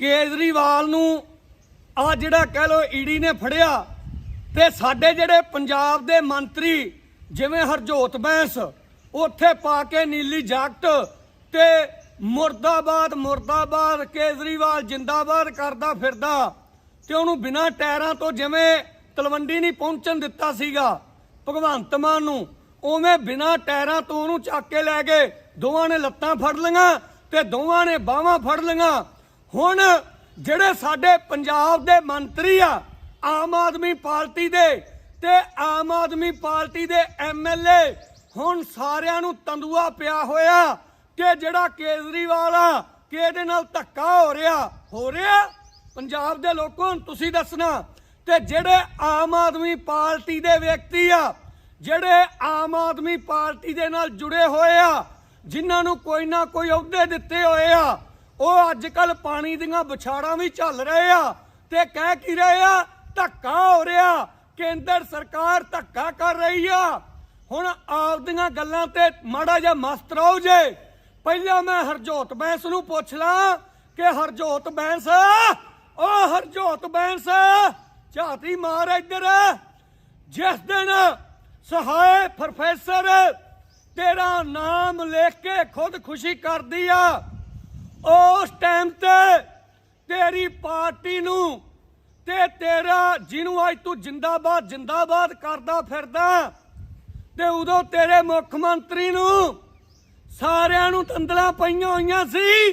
ਕੇਜਰੀਵਾਲ ਨੂੰ ਆ ਜਿਹੜਾ ਕਹਿ ਲੋ ਈਡੀ ਨੇ ਫੜਿਆ ਤੇ ਸਾਡੇ ਜਿਹੜੇ ਪੰਜਾਬ ਦੇ ਮੰਤਰੀ ਜਿਵੇਂ ਹਰਜੋਤ ਬੈਂਸ, ਉੱਥੇ ਪਾ ਕੇ ਨੀਲੀ ਜਾਕਟ ਤੇ ਮੁਰਦਾਬਾਦ ਮੁਰਦਾਬਾਦ ਕੇਜਰੀਵਾਲ ਜਿੰਦਾਬਾਦ ਕਰਦਾ ਫਿਰਦਾ ਤੇ ਉਹਨੂੰ ਬਿਨਾਂ ਟਾਇਰਾਂ ਤੋਂ ਜਿਵੇਂ ਤਲਵੰਡੀ ਨਹੀਂ ਪਹੁੰਚਣ ਦਿੱਤਾ ਸੀਗਾ, ਭਗਵੰਤ ਮਾਨ ਨੂੰ, ਉਵੇਂ ਬਿਨਾਂ ਟਾਇਰਾਂ ਤੋਂ ਉਹਨੂੰ ਚੱਕ ਕੇ ਲੈ ਗਏ, ਦੋਵਾਂ ਨੇ ਲੱਤਾਂ ਫੜ ਲਈਆਂ ਤੇ ਦੋਵਾਂ ਨੇ ਬਾਹਾਂ ਫੜ ਲਈਆਂ। ਹੁਣ ਜਿਹੜੇ ਸਾਡੇ ਪੰਜਾਬ ਦੇ ਮੰਤਰੀ ਆ, ਆਮ ਆਦਮੀ ਪਾਰਟੀ ਦੇ ਤੇ ਆਮ ਆਦਮੀ ਪਾਰਟੀ ਦੇ ਐਮਐਲਏ ਹੁਣ ਸਾਰਿਆਂ ਨੂੰ ਤੰਦੂਆ ਪਿਆ ਹੋਇਆ ਕਿ ਜਿਹੜਾ ਕੇਜਰੀਵਾਲ ਆ, ਕਿ ਇਹਦੇ ਨਾਲ ਧੱਕਾ ਹੋ ਰਿਹਾ ਹੋ ਰਿਹਾ? ਪੰਜਾਬ ਦੇ ਲੋਕੋ ਤੁਸੀਂ ਦੱਸਣਾ, ਤੇ ਜਿਹੜੇ ਆਮ ਆਦਮੀ ਪਾਰਟੀ ਦੇ ਵਿਅਕਤੀ ਆ, ਜਿਹੜੇ ਆਮ ਆਦਮੀ ਪਾਰਟੀ ਦੇ ਨਾਲ ਜੁੜੇ ਹੋਏ ਆ, ਜਿਨ੍ਹਾਂ ਨੂੰ ਕੋਈ ਨਾ ਕੋਈ ਅਹੁਦੇ ਦਿੱਤੇ ਹੋਏ ਆ ਉਹ ਅੱਜ ਕੱਲ ਪਾਣੀ ਦੀਆਂ ਵਿਛਾੜਾਂ ਵੀ ਚੱਲ ਰਹੇ ਆ ਤੇ ਕਹਿ ਕੀ ਰਹੇ ਆ? ਧੱਕਾ ਹੋ ਰਿਹਾ। ਕੇਂਦਰ ਸਰਕਾਰ ਧੱਕਾ ਕਰ ਰਹੀ ਆ। ਹੁਣ ਆਪਦੀਆਂ ਗੱਲਾਂ ਤੇ ਮਾੜਾ ਜਿਹਾ ਮਸਤ ਰਹੋ ਜੇ। ਪਹਿਲਾਂ ਮੈਂ ਹਰਜੋਤ ਬੈਂਸ ਨੂੰ ਪੁੱਛ ਲਾਂ ਕਿ ਹਰਜੋਤ ਬੈਂਸ ਉਹ ਹਰਜੋਤ ਬੈਂਸ, ਝਾਤੀ ਮਾਰ ਇੱਧਰ। ਜਿਸ ਦਿਨ ਸਹਾਇ ਪ੍ਰੋਫੈਸਰ ਤੇਰਾ ਨਾਮ ਲਿਖ ਕੇ ਖੁਦ ਖੁਸ਼ੀ ਕਰਦੀ ਆ ਉਸ ਟਾਈਮ ਤੇ ਤੇਰੀ ਪਾਰਟੀ ਨੂੰ ਤੇ ਤੇਰਾ ਜਿਹਨੂੰ ਅੱਜ ਤੂੰ ਜਿੰਦਾਬਾਦ ਜਿੰਦਾਬਾਦ ਕਰਦਾ ਫਿਰਦਾ, ਤੇ ਉਦੋਂ ਤੇਰੇ ਮੁੱਖ ਮੰਤਰੀ ਨੂੰ ਸਾਰਿਆਂ ਨੂੰ ਤੰਦਲਾਂ ਪਈਆਂ ਹੋਈਆਂ ਸੀ,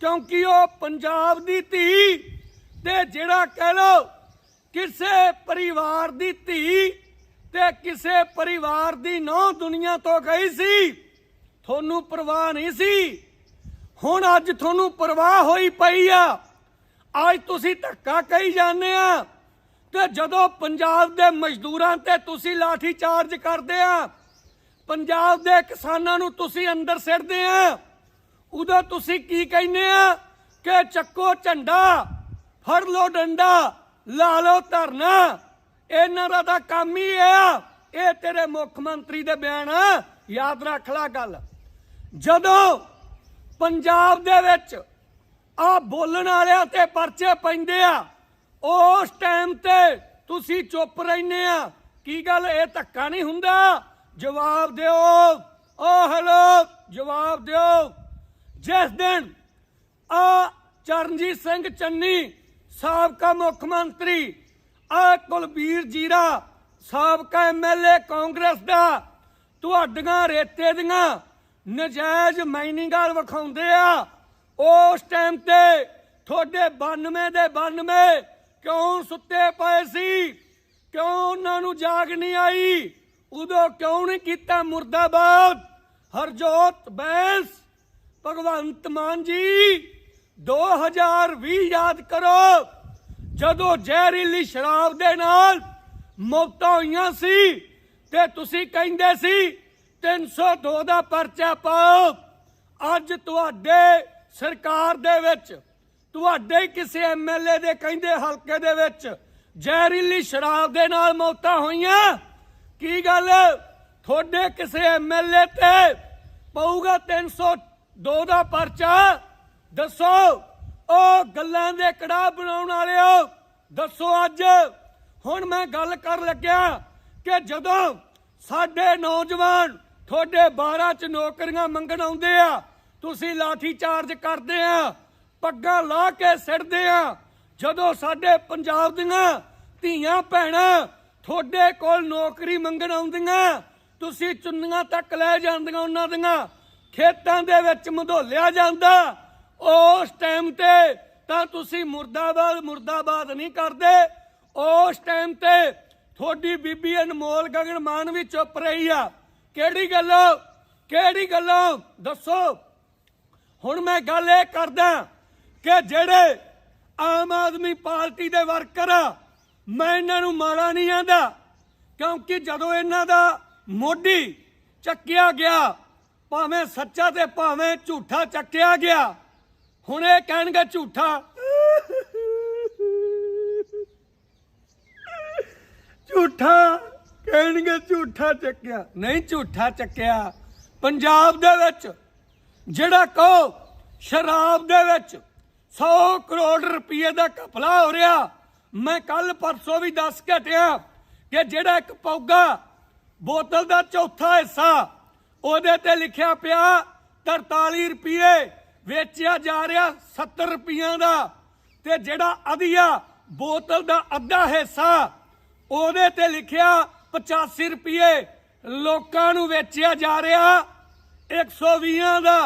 ਕਿਉਂਕਿ ਉਹ ਪੰਜਾਬ ਦੀ ਧੀ ਤੇ ਜਿਹੜਾ ਕਹਿ ਲੋ ਕਿਸੇ ਪਰਿਵਾਰ ਦੀ ਧੀ ਤੇ ਕਿਸੇ ਪਰਿਵਾਰ ਦੀ ਨੌ ਦੁਨੀਆ ਤੋਂ ਗਈ ਸੀ, ਤੁਹਾਨੂੰ ਪਰਵਾਹ ਨਹੀਂ ਸੀ। ਹੁਣ ਅੱਜ ਤੁਹਾਨੂੰ ਪਰਵਾਹ ਹੋਈ ਪਈ ਆ। ਅੱਜ ਤੁਸੀਂ ਧੱਕਾ ਕਹੀ ਜਾਂਦੇ ਆ ਤੇ ਜਦੋਂ ਪੰਜਾਬ ਦੇ ਮਜ਼ਦੂਰਾਂ ਤੇ ਤੁਸੀਂ ਲਾਠੀ ਚਾਰਜ ਕਰਦੇ ਆ, ਪੰਜਾਬ ਦੇ ਕਿਸਾਨਾਂ ਨੂੰ ਤੁਸੀਂ ਅੰਦਰ ਸਿੱਟਦੇ ਆ, ਉਦੋਂ ਤੁਸੀਂ ਕੀ ਕਹਿੰਦੇ ਆ ਕਿ ਚੱਕੋ ਝੰਡਾ, ਫੜ ਲੋ ਡੰਡਾ, ਲਾ ਲੋ ਧਰਨਾ, ਇਹਨਾਂ ਦਾ ਤਾਂ ਕੰਮ ਹੀ ਆ। ਇਹ ਤੇਰੇ ਮੁੱਖ ਮੰਤਰੀ ਦੇ ਬਿਆਨ ਯਾਦ ਰੱਖ ਲੈ ਗੱਲ। ਜਦੋਂ ਪੰਜਾਬ ਦੇ ਵਿੱਚ ਆ ਬੋਲਣ ਵਾਲਿਆਂ ਤੇ ਪਰਚੇ ਪੈਂਦੇ ਆ। ਉਸ ਟਾਈਮ ਤੇ ਤੁਸੀਂ ਚੁੱਪ ਰਹਿੰਦੇ ਆ। ਕੀ ਗੱਲ, ਇਹ ਧੱਕਾ ਨਹੀਂ ਹੁੰਦਾ? ਜਵਾਬ ਦਿਓ। ਓ ਹੈਲੋ ਜਵਾਬ ਦਿਓ। ਜਿਸ ਦਿਨ ਆ ਚਰਨਜੀਤ ਸਿੰਘ ਚੰਨੀ, ਸਾਬਕਾ ਮੁੱਖ ਮੰਤਰੀ, ਆ ਕੁਲਬੀਰ ਜੀਰਾ, ਸਾਬਕਾ ਐਮਐਲਏ ਕਾਂਗਰਸ ਦਾ, ਤੁਹਾਡੀਆਂ ਰੇਤੇ ਦੀਆਂ ਨਜਾਇਜ਼ ਮਾਈਨਿੰਗਾਂ ਵਿਖਾਉਂਦੇ ਆ। ਉਸ ਟਾਈਮ ਤੇ ਤੁਹਾਡੇ 92 ਦੇ 92 ਕਿਉਂ ਸੁੱਤੇ ਪਏ ਸੀ? ਕਿਉਂ ਉਹਨਾਂ ਨੂੰ ਜਾਗ ਨਹੀਂ ਆਈ? ਉਦੋਂ ਕਿਉਂ ਨਹੀਂ ਕੀਤਾ ਮੁਰਦਾਬਾਦ? ਹਰਜੋਤ ਬੈਂਸ, ਭਗਵੰਤ ਮਾਨ ਜੀ 2020 ਯਾਦ ਕਰੋ, ਜਦੋਂ ਜ਼ਹਿਰੀਲੀ ਸ਼ਰਾਬ ਦੇ ਨਾਲ ਮੌਤਾਂ ਹੋਈਆਂ ਸੀ ਤੇ ਤੁਸੀਂ ਕਹਿੰਦੇ ਸੀ 302 ਦਾ ਪਰਚਾ ਪਾਓ। ਅੱਜ ਤੁਹਾਡੇ ਸਰਕਾਰ ਦੇ ਵਿੱਚ, ਤੁਹਾਡੇ ਹੀ ਕਿਸੇ ਐਮਐਲਏ ਦੇ ਕਹਿੰਦੇ ਹਲਕੇ ਦੇ ਵਿੱਚ ਜ਼ਹਿਰੀਲੀ ਸ਼ਰਾਬ ਦੇ ਨਾਲ ਮੌਤਾਂ ਹੋਈਆਂ। ਕੀ ਗੱਲ? ਤੁਹਾਡੇ ਕਿਸੇ ਐਮਐਲਏ ਤੇ ਪਊਗਾ 302 ਦਾ ਪਰਚਾ? ਦੱਸੋ। ਉਹ ਗੱਲਾਂ ਦੇ ਕੜਾ ਬਣਾਉਣ ਵਾਲਿਓ, ਦੱਸੋ ਅੱਜ। ਹੁਣ ਮੈਂ ਗੱਲ ਕਰ ਲੱਗਿਆ ਕਿ ਜਦੋਂ ਸਾਡੇ ਨੌਜਵਾਨ ਤੁਹਾਡੇ 12 ਚ ਨੌਕਰੀਆਂ ਮੰਗਣ ਆਉਂਦੇ ਆ। ਤੁਸੀਂ ਲਾਠੀ ਚਾਰਜ ਕਰਦੇ ਆ, ਪੱਗਾਂ ਲਾ ਕੇ ਸਿੱਟਦੇ ਆ। ਜਦੋਂ ਸਾਡੇ ਪੰਜਾਬ ਦੀਆਂ ਧੀਆਂ ਭੈਣਾਂ ਤੁਹਾਡੇ ਕੋਲ ਨੌਕਰੀ ਮੰਗਣ ਆਉਂਦੀਆਂ, ਤੁਸੀਂ ਚੁੰਨੀਆਂ ਤੱਕ ਲੈ ਜਾਂਦੀਆਂ ਉਹਨਾਂ ਦੀਆਂ। ਖੇਤਾਂ ਦੇ ਵਿੱਚ ਮਧੋਲਿਆ ਜਾਂਦਾ। ਉਸ ਟਾਈਮ ਤੇ ਤਾਂ ਤੁਸੀਂ ਮੁਰਦਾਬਾਦ ਮੁਰਦਾਬਾਦ ਨਹੀਂ ਕਰਦੇ। ਉਸ ਟਾਈਮ ਤੇ ਤੁਹਾਡੀ ਬੀਬੀ ਅਨਮੋਲ ਗਗਨ ਮਾਨ ਵੀ ਚੁੱਪ ਰਹੀ ਆ। ਕਿਹੜੀ ਗੱਲ? ਕਿਹੜੀ ਗੱਲ? ਦੱਸੋ। ਹੁਣ ਮੈਂ ਗੱਲ ਇਹ ਕਰਦਾ ਕਿ ਜਿਹੜੇ ਆਮ ਆਦਮੀ ਪਾਰਟੀ ਦੇ ਵਰਕਰ ਆ, ਮੈਂ ਇਹਨਾਂ ਨੂੰ ਮਾੜਾ ਨਹੀਂ ਆਂਦਾ, ਕਿਉਂਕਿ ਜਦੋਂ ਇਹਨਾਂ ਦਾ ਮੋਢੀ ਚੱਕਿਆ ਗਿਆ, ਭਾਵੇਂ ਸੱਚਾ ਤੇ ਭਾਵੇਂ ਝੂਠਾ ਚੱਕਿਆ ਗਿਆ, ਹੁਣ ਇਹ ਕਹਿਣਗੇ ਝੂਠਾ। ਕਹਿਣਗੇ ਝੂਠਾ ਚੱਕਿਆ, ਨਹੀਂ ਝੂਠਾ ਚੱਕਿਆ। ਪੰਜਾਬ ਦੇ ਵਿੱਚ ਜਿਹੜਾ ਕਹੋ, ਸ਼ਰਾਬ ਦੇ ਵਿੱਚ 100 ਕਰੋੜ ਰੁਪਏ ਦਾ ਘਪਲਾ ਹੋ ਰਿਹਾ। ਮੈਂ ਕੱਲ ਪਰਸੋਂ ਵੀ ਦੱਸ ਕੇ ਹਟਿਆ ਕਿ ਜਿਹੜਾ ਇੱਕ ਪੌਗਾ ਬੋਤਲ ਦਾ ਚੌਥਾ ਹਿੱਸਾ, ਉਹਦੇ ਤੇ ਲਿਖਿਆ ਪਿਆ 43 ਰੁਪਏ ਵੇਚਿਆ ਜਾ ਰਿਹਾ 70 ਰੁਪਈਆਂ ਦਾ। ਤੇ ਜਿਹੜਾ ਅਧੀਆ ਬੋਤਲ ਦਾ ਅੱਧਾ ਹਿੱਸਾ, ਉਹਦੇ ਤੇ ਲਿਖਿਆ 85 ਰੁਪਏ ਲੋਕਾਂ ਨੂੰ ਵੇਚਿਆ ਜਾ ਰਿਹਾ। 120 ਦਾ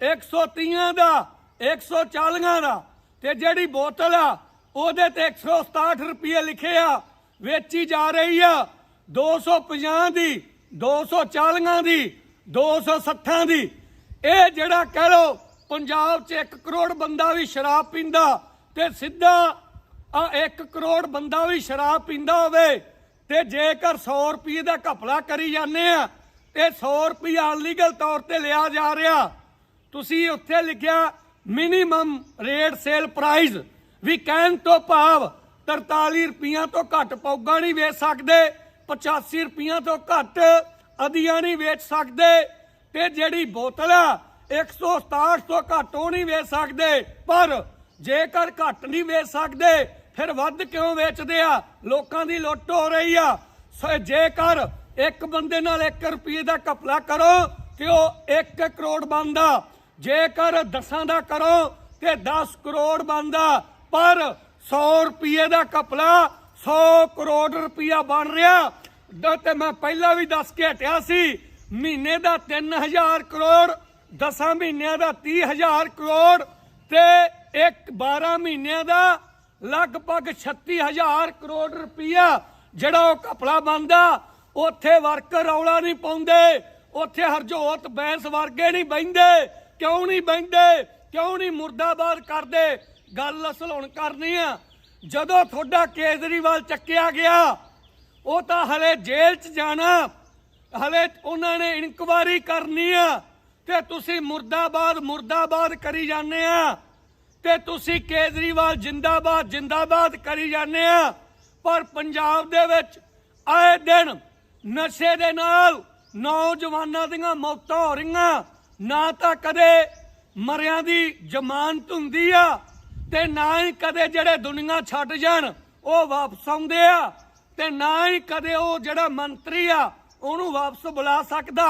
130 ਦਾ 140 ਦਾ। ਤੇ ਜਿਹੜੀ ਬੋਤਲ ਆ, ਉਹਦੇ ਤੇ 167 ਰੁਪਏ ਲਿਖੇ ਆ, ਵੇਚੀ ਜਾ ਰਹੀ ਆ। 250 ਦੀ 240 ਦੀ 260 ਦੀ। ਇਹ ਜਿਹੜਾ ਕਹਿ ਲੋ ਪੰਜਾਬ 'ਚ 1 ਕਰੋੜ ਬੰਦਾ ਵੀ ਸ਼ਰਾਬ ਪੀਂਦਾ ਤੇ ਸਿੱਧਾ ਆ 1 ਕਰੋੜ ਬੰਦਾ ਵੀ ਸ਼ਰਾਬ ਪੀਂਦਾ ਹੋਵੇ ਤੇ ਜੇਕਰ 100 ਰੁਪਏ ਦਾ ਘਪਲਾ ਕਰੀ ਜਾਂਦੇ ਆ ਤੇ 100 ਰੁਪਏ ਅਨਲੀਗਲ ਤੌਰ ਤੇ ਲਿਆ ਜਾ ਰਿਹਾ। ਤੁਸੀਂ ਉੱਥੇ ਲਿਖਿਆ ਮਿਨੀਮਮ ਰੇਟ ਸੇਲ ਪ੍ਰਾਈਸ ਵੀ ਕਹਿਣ ਤੋਂ ਭਾਵ 43 ਰੁਪਈਆਂ ਤੋਂ ਘੱਟ ਪੌਗਾ ਨਹੀਂ ਵੇਚ ਸਕਦੇ 85 ਰੁਪਈਆਂ ਤੋਂ ਘੱਟ ਅਧੀਆਂ ਨਹੀਂ ਵੇਚ ਸਕਦੇ ਤੇ ਜਿਹੜੀ ਬੋਤਲ ਆ 167 ਤੋਂ ਘੱਟ ਉਹ ਨਹੀਂ ਵੇਚ ਸਕਦੇ। ਪਰ ਜੇਕਰ ਘੱਟ ਨਹੀਂ ਵੇਚ ਸਕਦੇ ਫਿਰ ਵੱਧ ਕਿਉਂ ਵੇਚਦੇ ਆ? ਲੋਕਾਂ ਦੀ ਲੁੱਟ ਹੋ ਰਹੀ ਆ। ਜੇਕਰ ਇੱਕ ਬੰਦੇ ਨਾਲ 1 ਰੁਪਏ ਦਾ ਘਪਲਾ ਕਰੋ, ਤੇ ਉਹ 1 ਕਰੋੜ ਬਣਦਾ। ਜੇਕਰ ਦਸਾਂ ਦਾ ਕਰੋ, ਤੇ 10 ਕਰੋੜ ਬਣਦਾ। ਪਰ 100 ਰੁਪਏ ਦਾ ਘਪਲਾ 100 ਕਰੋੜ ਰੁਪਇਆ ਬਣ ਰਿਹਾ। ਤੇ ਮੈਂ ਪਹਿਲਾਂ ਵੀ ਦੱਸ ਕੇ ਹਟਿਆ ਸੀ, ਮਹੀਨੇ ਦਾ 3000 ਕਰੋੜ 10 ਮਹੀਨਿਆਂ ਦਾ 30000 ਕਰੋੜ, ਤੇ ਇੱਕ 12 ਮਹੀਨਿਆਂ ਦਾ ਲਗਭਗ 36000 ਕਰੋੜ ਰੁਪਇਆ ਜਿਹੜਾ ਉਹ ਘਪਲਾ ਬੰਦਾ, ਉੱਥੇ ਵਰਕਰ ਰੌਲਾ ਨਹੀਂ ਪਾਉਂਦੇ, ਉੱਥੇ ਹਰਜੋਤ ਬੈਂਸ ਵਰਗੇ ਨਹੀਂ ਬਹਿੰਦੇ, ਕਿਉਂ ਨਹੀਂ ਬਹਿੰਦੇ, ਕਿਉਂ ਨਹੀਂ ਮੁਰਦਾਬਾਦ ਕਰਦੇ? ਗੱਲ ਅਸਲ ਹੁਣ ਕਰਨੀ ਆ। ਜਦੋਂ ਤੁਹਾਡਾ ਕੇਜਰੀਵਾਲ ਚੱਕਿਆ ਗਿਆ, ਉਹ ਤਾਂ ਹਲੇ ਜੇਲ੍ਹ 'ਚ ਜਾਣਾ, ਹਲੇ ਉਹਨਾਂ ਨੇ ਇਨਕੁਆਰੀ ਕਰਨੀ ਆ, ਤੇ ਤੁਸੀਂ ਮੁਰਦਾਬਾਦ ਮੁਰਦਾਬਾਦ ਕਰੀ ਜਾਂਦੇ ਆ। ਤੇ ਤੁਸੀਂ ਕੇਜਰੀਵਾਲ ਜਿੰਦਾਬਾਦ ਜਿੰਦਾਬਾਦ ਕਰੀ ਜਾਂਦੇ ਆ। ਪਰ ਪੰਜਾਬ ਦੇ ਵਿੱਚ ਆਏ ਦਿਨ ਨਸ਼ੇ ਦੇ ਨਾਲ ਨੌਜਵਾਨਾਂ ਦੀਆਂ ਮੌਤਾਂ ਹੋ ਰਹੀਆਂ। ਨਾ ਤਾਂ ਕਦੇ ਮਰਿਆਂ ਦੀ ਜ਼ਮਾਨਤ ਹੁੰਦੀ ਆ ਤੇ ਨਾ ਹੀ ਕਦੇ ਜਿਹੜੇ ਦੁਨੀਆ ਛੱਡ ਜਾਣ, ਉਹ ਵਾਪਸ ਆਉਂਦੇ ਆ। ਤੇ ਨਾ ਹੀ ਕਦੇ ਉਹ ਜਿਹੜਾ ਮੰਤਰੀ ਆ, ਉਹਨੂੰ ਵਾਪਸ ਬੁਲਾ ਸਕਦਾ।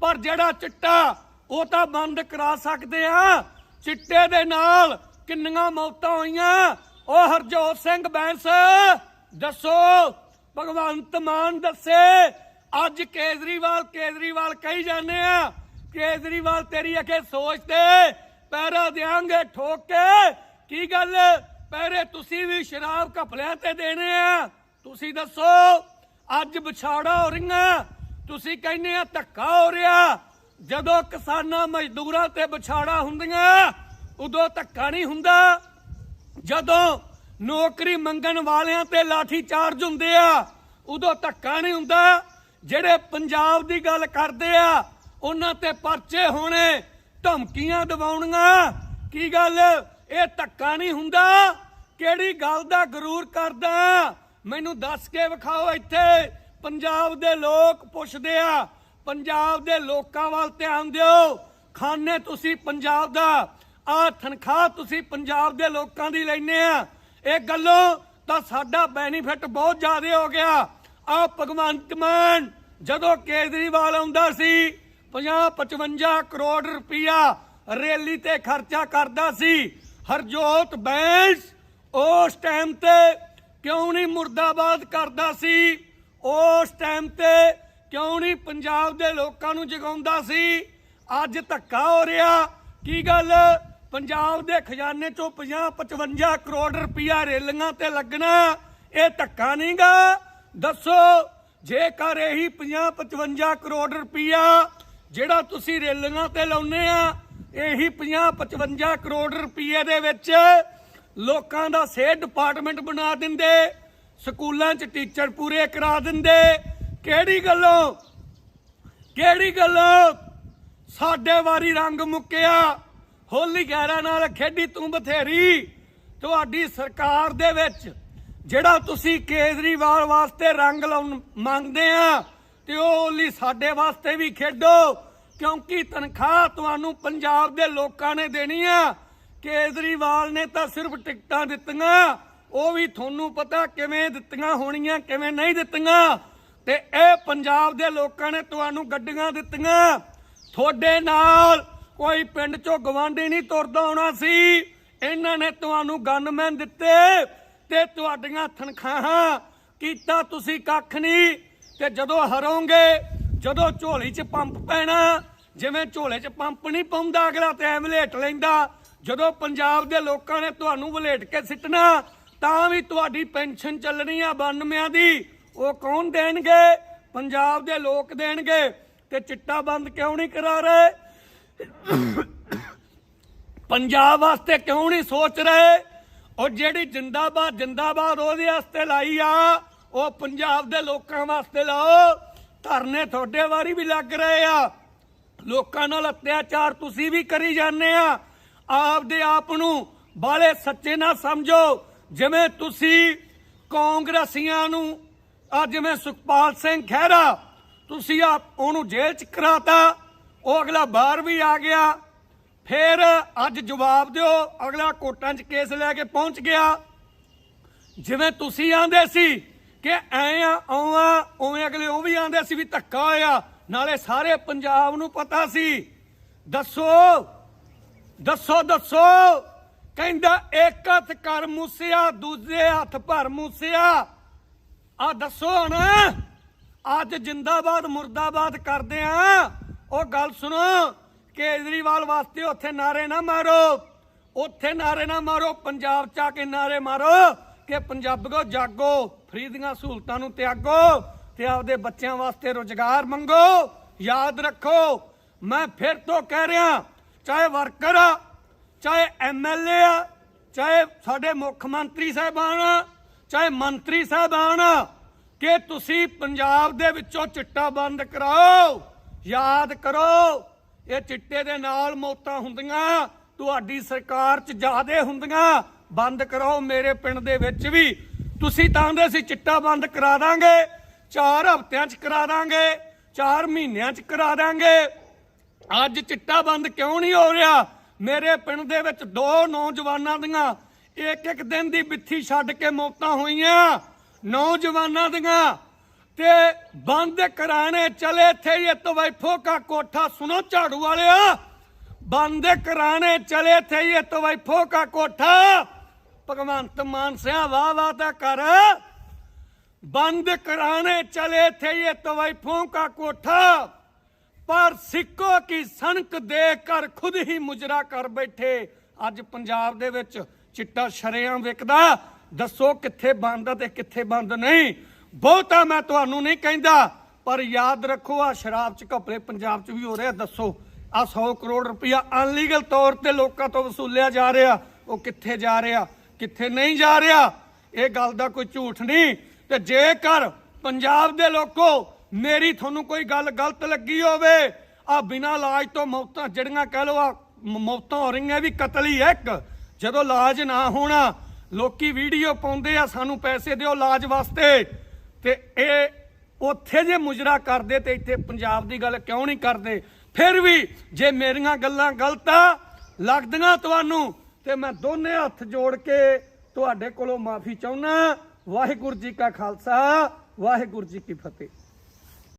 ਪਰ ਜਿਹੜਾ ਚਿੱਟਾ, ਉਹ ਤਾਂ ਬੰਦ ਕਰਾ ਸਕਦੇ ਆ। ਚਿੱਟੇ ਦੇ ਨਾਲ ਕਿੰਨੀਆਂ ਮੌਤਾਂ ਹੋਈਆਂ? ਉਹ ਹਰਜੋਤ ਸਿੰਘ ਬੈਂਸ, ਦੱਸੋ, ਭਗਵੰਤ ਮਾਨ ਦੱਸੇ, ਅੱਜ ਕੇਜਰੀਵਾਲ ਕੇਜਰੀਵਾਲ ਕਹੀ ਜਾਂਦੇ ਆ, ਕੇਜਰੀਵਾਲ ਤੇਰੀ ਅਖੇ ਸੋਚ ਤੇ ਪੈਰਾ ਦਿਆਂਗੇ ਠੋਕ। ਕੇ ਕੀ ਗੱਲ? ਪਹਿਰੇ ਤੁਸੀਂ ਵੀ ਸ਼ਰਾਬ ਘਪਲਿਆਂ ਤੇ ਦੇਣੇ ਆ। ਤੁਸੀਂ ਦੱਸੋ, ਅੱਜ ਵਿਛਾੜਾ ਹੋ ਰਹੀਆਂ, ਤੁਸੀਂ ਕਹਿੰਦੇ ਆ ਧੱਕਾ ਹੋ ਰਿਹਾ। ਜਦੋਂ ਕਿਸਾਨਾਂ ਮਜ਼ਦੂਰਾਂ ਤੇ ਵਿਛਾੜਾ ਹੁੰਦੀਆਂ ਉਦੋਂ ਧੱਕਾ ਨਹੀਂ ਹੁੰਦਾ। ਜਦੋਂ ਨੌਕਰੀ ਮੰਗਣ ਵਾਲਿਆਂ ਤੇ ਲਾਠੀ ਚਾਰਜ ਹੁੰਦੇ ਆ, ਉਦੋਂ ਧੱਕਾ ਨਹੀਂ ਹੁੰਦਾ। ਜਿਹੜੇ ਪੰਜਾਬ ਦੀ ਗੱਲ ਕਰਦੇ ਆ, ਉਹਨਾਂ ਤੇ ਪਰਚੇ ਹੋਣੇ, ਧਮਕੀਆਂ ਦਿਵਾਉਣੀਆਂ। ਕੀ ਗੱਲ? ਇਹ ਧੱਕਾ ਨਹੀਂ ਹੁੰਦਾ। ਕਿਹੜੀ ਗੱਲ ਦਾ ਗਰੂਰ ਕਰਦਾ? ਮੈਨੂੰ ਦੱਸ ਕੇ ਵਿਖਾਓ ਇੱਥੇ। ਪੰਜਾਬ ਦੇ ਲੋਕ ਪੁੱਛਦੇ ਆ। ਪੰਜਾਬ ਦੇ ਲੋਕਾਂ ਵੱਲ ਧਿਆਨ ਦਿਓ। ਖਾਨੇ ਤੁਸੀਂ ਪੰਜਾਬ ਦਾ। ਆ ਤਨਖਾਹ ਤੁਸੀਂ ਪੰਜਾਬ ਦੇ ਲੋਕਾਂ ਦੀ ਲੈਨੇ ਆ। ਇਹ ਗੱਲੋਂ ਤਾਂ ਸਾਡਾ ਬੈਨੀਫਿਟ ਬਹੁਤ ਜ਼ਿਆਦਾ ਹੋ ਗਿਆ। ਆ ਭਗਵੰਤ ਮਾਨ ਜਦੋਂ ਕੇਜਰੀਵਾਲ ਆਉਂਦਾ ਸੀ 50 55 ਕਰੋੜ ਰੁਪਇਆ ਰੈਲੀ ਤੇ ਖਰਚਾ ਕਰਦਾ ਸੀ। ਹਰਜੋਤ ਬੈਂਸ ਉਸ ਟਾਈਮ ਤੇ ਕਿਉਂ ਨਹੀਂ ਮੁਰਦਾਬਾਦ ਕਰਦਾ ਸੀ? ਉਸ ਟਾਈਮ ਤੇ ਕਿਉਂ ਨਹੀਂ ਪੰਜਾਬ ਦੇ ਲੋਕਾਂ ਨੂੰ ਜਗਾਉਂਦਾ ਸੀ? ਅੱਜ ਧੱਕਾ ਹੋ ਰਿਹਾ। ਕੀ ਗੱਲ? ਪੰਜਾਬ ਦੇ ਖਜ਼ਾਨੇ ਚੋਂ 50 55 ਕਰੋੜ ਰੁਪਇਆ ਰੇਲੀਆਂ ਤੇ ਲੱਗਣਾ, ਇਹ ਧੱਕਾ ਨਹੀਂਗਾ। ਦੱਸੋ, ਜੇਕਰ ਇਹੀ 50 55 ਕਰੋੜ ਰੁਪਇਆ ਜਿਹੜਾ ਤੁਸੀਂ ਰੇਲੀਆਂ ਤੇ ਲਾਉਨੇ ਆ, ਇਹੀ 50 55 ਕਰੋੜ ਰੁਪਏ ਦੇ ਵਿੱਚ ਲੋਕਾਂ ਦਾ ਸਿਹਤ ਡਿਪਾਰਟਮੈਂਟ ਬਣਾ ਦਿੰਦੇ, ਸਕੂਲਾਂ 'ਚ ਟੀਚਰ ਪੂਰੇ ਕਰਾ ਦਿੰਦੇ। ਕਿਹੜੀ ਗੱਲੋਂ? ਕਿਹੜੀ ਗੱਲੋਂ? ਸਾਡੇ ਵਾਰੀ ਰੰਗ ਮੁੱਕਿਆ। ਹੋਲੀ ਗਹਿਰਾ ਨਾਲ ਖੇਡੀ ਤੂੰ ਬਥੇਰੀ। ਤੁਹਾਡੀ ਸਰਕਾਰ ਦੇ ਵਿੱਚ ਜਿਹੜਾ ਤੁਸੀਂ ਕੇਜਰੀਵਾਲ ਵਾਸਤੇ ਰੰਗ ਲਾਉਣ ਮੰਗਦੇ ਆ, ਤੇ ਉਹ ਹੋਲੀ ਸਾਡੇ ਵਾਸਤੇ ਵੀ ਖੇਡੋ, ਕਿਉਂਕਿ ਤਨਖਾਹ ਤੁਹਾਨੂੰ ਪੰਜਾਬ ਦੇ ਲੋਕਾਂ ਨੇ ਦੇਣੀ ਆ। ਕੇਜਰੀਵਾਲ ਨੇ ਤਾਂ ਸਿਰਫ ਟਿਕਟਾਂ ਦਿੱਤੀਆਂ, ਉਹ ਵੀ ਤੁਹਾਨੂੰ ਪਤਾ ਕਿਵੇਂ ਦਿੱਤੀਆਂ ਹੋਣੀਆਂ, ਕਿਵੇਂ ਨਹੀਂ ਦਿੱਤੀਆਂ। ਤੇ ਇਹ ਪੰਜਾਬ ਦੇ ਲੋਕਾਂ ਨੇ ਤੁਹਾਨੂੰ ਗੱਡੀਆਂ ਦਿੱਤੀਆਂ। ਤੁਹਾਡੇ ਨਾਲ ਕੋਈ ਪਿੰਡ ਚੋਂ ਗਵਾਂਢੀ ਨਹੀਂ ਤੁਰਦਾ ਆਉਣਾ ਸੀ। ਇਹਨਾਂ ਨੇ ਤੁਹਾਨੂੰ ਗਨਮੈਨ ਦਿੱਤੇ ਤੇ ਤੁਹਾਡੀਆਂ ਤਨਖਾਹਾਂ ਕੀਤਾ ਤੁਸੀਂ ਕੱਖ ਨਹੀਂ। ਤੇ ਜਦੋਂ ਹਰੋਗੇ, ਜਦੋਂ ਝੋਲੀ 'ਚ ਪੰਪ ਪੈਣਾ, ਜਿਵੇਂ ਝੋਲੇ 'ਚ ਪੰਪ ਨਹੀਂ ਪਾਉਂਦਾ, ਅਗਲਾ ਤੇ ਐ ਵਲੇਟ ਲੈਂਦਾ। ਜਦੋਂ ਪੰਜਾਬ ਦੇ ਲੋਕਾਂ ਨੇ ਤੁਹਾਨੂੰ ਵਲੇਟ ਕੇ ਸਿੱਟਣਾ, ਤਾਂ ਵੀ ਤੁਹਾਡੀ ਪੈਨਸ਼ਨ ਚੱਲਣੀ ਆ 92 ਦੀ। ਉਹ ਕੌਣ ਦੇਣਗੇ? ਪੰਜਾਬ ਦੇ ਲੋਕ ਦੇਣਗੇ। ਤੇ ਚਿੱਟਾ ਬੰਦ ਕਿਉਂ ਨਹੀਂ ਕਰਾ ਰਹੇ? ਪੰਜਾਬ ਵਾਸਤੇ ਕਿਉਂ ਨਹੀਂ ਸੋਚ ਰਹੇ? ਉਹ ਜਿਹੜੀ ਜਿੰਦਾਬਾਦ ਜਿੰਦਾਬਾਦ ਉਹਦੇ ਵਾਸਤੇ ਲਾਈ ਆ, ਉਹ ਪੰਜਾਬ ਦੇ ਲੋਕਾਂ ਵਾਸਤੇ ਲਾਓ। ਧਰਨੇ ਤੁਹਾਡੇ ਵਾਰੀ ਵੀ ਲੱਗ ਰਹੇ ਆ। ਲੋਕਾਂ ਨਾਲ ਅਤਿਆਚਾਰ ਤੁਸੀਂ ਵੀ ਕਰੀ ਜਾਂਦੇ ਆ। ਆਪਦੇ ਆਪ ਨੂੰ ਬਾਲੇ ਸੱਚੇ ਨਾ ਸਮਝੋ। ਜਿਵੇਂ ਤੁਸੀਂ ਕਾਂਗਰਸੀਆਂ ਨੂੰ, ਆ ਜਿਵੇਂ ਸੁਖਪਾਲ ਸਿੰਘ ਖਹਿਰਾ, ਤੁਸੀਂ ਆ ਉਹਨੂੰ ਜੇਲ੍ਹ ਚ ਕਰਾਤਾ। ਉਹ ਅਗਲਾ ਬਾਹਰ ਵੀ ਆ ਗਿਆ। ਫਿਰ ਅੱਜ ਜਵਾਬ ਦਿਓ, ਅਗਲਾ ਕੋਰਟਾਂ 'ਚ ਕੇਸ ਲੈ ਕੇ ਪਹੁੰਚ ਗਿਆ। ਜਿਵੇਂ ਤੁਸੀਂ ਆਂਦੇ ਸੀ ਕਿ ਐ ਆ ਆਵਾਂ ਉਵੇਂ ਅਗਲੇ ਉਹ ਵੀ ਆਂਦੇ ਸੀ ਵੀ ਧੱਕਾ ਹੋਇਆ। ਨਾਲੇ ਸਾਰੇ ਪੰਜਾਬ ਨੂੰ ਪਤਾ ਸੀ। ਦੱਸੋ ਦੱਸੋ ਦੱਸੋ। ਕਹਿੰਦਾ ਇੱਕ ਹੱਥ ਕਰ ਮੂਸਿਆ, ਦੂਜੇ ਹੱਥ ਭਰ ਮੂਸਿਆ। ਆ ਦੱਸੋ ਹੁਣ। ਅੱਜ ਜਿੰਦਾਬਾਦ, ਮੁਰਦਾਬਾਦ ਕਰਦੇ ਆ। ਉਹ ਗੱਲ ਸੁਣੋ, ਕੇਜਰੀਵਾਲ ਵਾਸਤੇ ਉੱਥੇ ਨਾਰੇ ਨਾ ਮਾਰੋ। ਉੱਥੇ ਨਾਰੇ ਨਾ ਮਾਰੋ, ਪੰਜਾਬ ਚ ਆ ਕੇ ਨਾਰੇ ਮਾਰੋ ਕਿ ਪੰਜਾਬੀਓ ਜਾਗੋ, ਫਰੀ ਦੀਆਂ ਸਹੂਲਤਾਂ ਨੂੰ ਤਿਆਗੋ ਤੇ ਆਪਦੇ ਬੱਚਿਆਂ ਵਾਸਤੇ ਰੋਜ਼ਗਾਰ ਮੰਗੋ। ਯਾਦ ਰੱਖੋ, ਮੈਂ ਫਿਰ ਤੋਂ ਕਹਿ ਰਿਹਾ, ਚਾਹੇ ਵਰਕਰ ਆ, ਚਾਹੇ ਐਮਐਲਏ ਆ, ਚਾਹੇ ਸਾਡੇ ਮੁੱਖ ਮੰਤਰੀ ਸਾਹਿਬਾਨ ਆ, ਚਾਹੇ ਮੰਤਰੀ ਸਾਹਿਬਾਨ ਕਿ ਤੁਸੀਂ ਪੰਜਾਬ ਦੇ ਵਿੱਚੋਂ ਚਿੱਟਾ ਬੰਦ ਕਰਾਓ। ਯਾਦ ਕਰੋ, ਇਹ ਚਿੱਟੇ ਦੇ ਨਾਲ ਮੌਤਾਂ ਹੁੰਦੀਆਂ, ਤੁਹਾਡੀ ਸਰਕਾਰ 'ਚ ਜ਼ਿਆਦੇ ਹੁੰਦੀਆਂ। ਬੰਦ ਕਰੋ ਮੇਰੇ ਪਿੰਡ ਦੇ ਵਿੱਚ ਵੀ। ਤੁਸੀਂ ਤਾਂ ਦੇ ਸੀ ਚਿੱਟਾ ਬੰਦ ਕਰਾ ਦਾਂਗੇ 4 ਹਫ਼ਤਿਆਂ 'ਚ ਕਰਾ ਦਾਂਗੇ 4 ਮਹੀਨਿਆਂ 'ਚ ਕਰਾ ਦਾਂਗੇ। ਅੱਜ ਚਿੱਟਾ ਬੰਦ ਕਿਉਂ ਨਹੀਂ ਹੋ ਰਿਹਾ? ਮੇਰੇ ਪਿੰਡ ਦੇ ਵਿੱਚ ਦੋ ਨੌਜਵਾਨਾਂ ਦੀਆਂ ਇੱਕ ਇੱਕ ਦਿਨ ਦੀ ਬਿੱਥੀ ਛੱਡ ਕੇ ਮੌਤਾਂ ਹੋਈਆਂ। ਨੌਜਵਾਨਾਂ ਦੀਆਂ ਤੇ ਬੰਦ ਕਰਾਣੇ ਚਲੇ ਥੇ ਇਹ ਤਵੈਫੋ ਕਾ ਕੋਠਾ ਸੁਣੋ ਝਾੜੂ ਵਾਲਿਆ ਬੰਦ ਕਰਾਣੇ ਚਲੇ ਥੇ ਇਹ ਤਵੈਫੋ ਕਾ ਕੋਠਾ ਭਗਵੰਤ ਮਾਨ ਸਿਆ ਵਾਹ ਵਾਹ ਤਾਂ ਕਰ बंद कराने चले थे ये तवैफों का कोठा पर ਸਿੱਕੋ ਕੀ ਸਣਕ ਦੇਖ ਕਰ ਖੁਦ ਹੀ ਮੁਜਰਾ ਕਰ ਬੈਠੇ ਅੱਜ ਪੰਜਾਬ ਦੇ ਵਿੱਚ ਚਿੱਟਾ ਸ਼ਰੇਆਮ ਵਿਕਦਾ ਦੱਸੋ ਕਿੱਥੇ ਬੰਦ ਆ ਤੇ ਕਿੱਥੇ ਬੰਦ ਨਹੀਂ ਬਹੁਤਾ ਮੈਂ ਤੁਹਾਨੂੰ ਨਹੀਂ ਕਹਿੰਦਾ, ਪਰ ਯਾਦ ਰੱਖੋ ਆ ਸ਼ਰਾਬ ਚ ਘਪਲੇ ਪੰਜਾਬ ਚ ਵੀ ਹੋ ਰਿਹਾ, ਦੱਸੋ। ਆ 100 ਕਰੋੜ ਰੁਪਇਆ ਅਨਲੀਗਲ ਤੌਰ ਤੇ ਲੋਕਾਂ ਤੋਂ ਵਸੂਲਿਆ ਜਾ ਰਿਹਾ। ਉਹ ਕਿੱਥੇ ਜਾ ਰਿਹਾ, ਕਿੱਥੇ ਨਹੀਂ ਜਾ ਰਿਹਾ? ਇਹ ਗੱਲ ਦਾ ਕੋਈ ਝੂਠ ਨਹੀਂ। ਤੇ ਜੇਕਰ ਪੰਜਾਬ ਦੇ ਲੋਕੋ ਮੇਰੀ ਤੁਹਾਨੂੰ ਕੋਈ ਗੱਲ ਗਲਤ ਲੱਗੀ ਹੋਵੇ ਆ ਬਿਨਾਂ ਇਲਾਜ ਤੋਂ ਮੌਤਾਂ ਜਿਹੜੀਆਂ ਕਹਿ ਲਓ ਆ ਮੌਤਾਂ ਹੋ ਰਹੀਆਂ ਵੀ ਕਤਲ ਹੀ ਹੈ ਇੱਕ। ਜਦੋਂ ਇਲਾਜ ਨਾ ਹੋਣਾ, ਲੋਕੀ ਵੀਡੀਓ ਪਾਉਂਦੇ ਆ, ਸਾਨੂੰ ਪੈਸੇ ਦਿਓ ਇਲਾਜ ਵਾਸਤੇ। ਤੇ ਇਹ ਉੱਥੇ ਜੇ ਮੁਜਰਾ ਕਰਦੇ ਤੇ ਇੱਥੇ ਪੰਜਾਬ ਦੀ ਗੱਲ ਕਿਉਂ ਨਹੀਂ ਕਰਦੇ? ਫਿਰ ਵੀ ਜੇ ਮੇਰੀਆਂ ਗੱਲਾਂ ਗਲਤ ਆ, ਲੱਗਦੀਆਂ ਤੁਹਾਨੂੰ, ਤੇ ਮੈਂ ਦੋਨੇ ਹੱਥ ਜੋੜ ਕੇ ਤੁਹਾਡੇ ਕੋਲੋਂ ਮਾਫੀ ਚਾਹੁੰਦਾ ਵਾਹਿਗੁਰੂ ਜੀ ਕਾ ਖਾਲਸਾ, ਵਾਹਿਗੁਰੂ ਜੀ ਕੀ ਫਤਿਹ।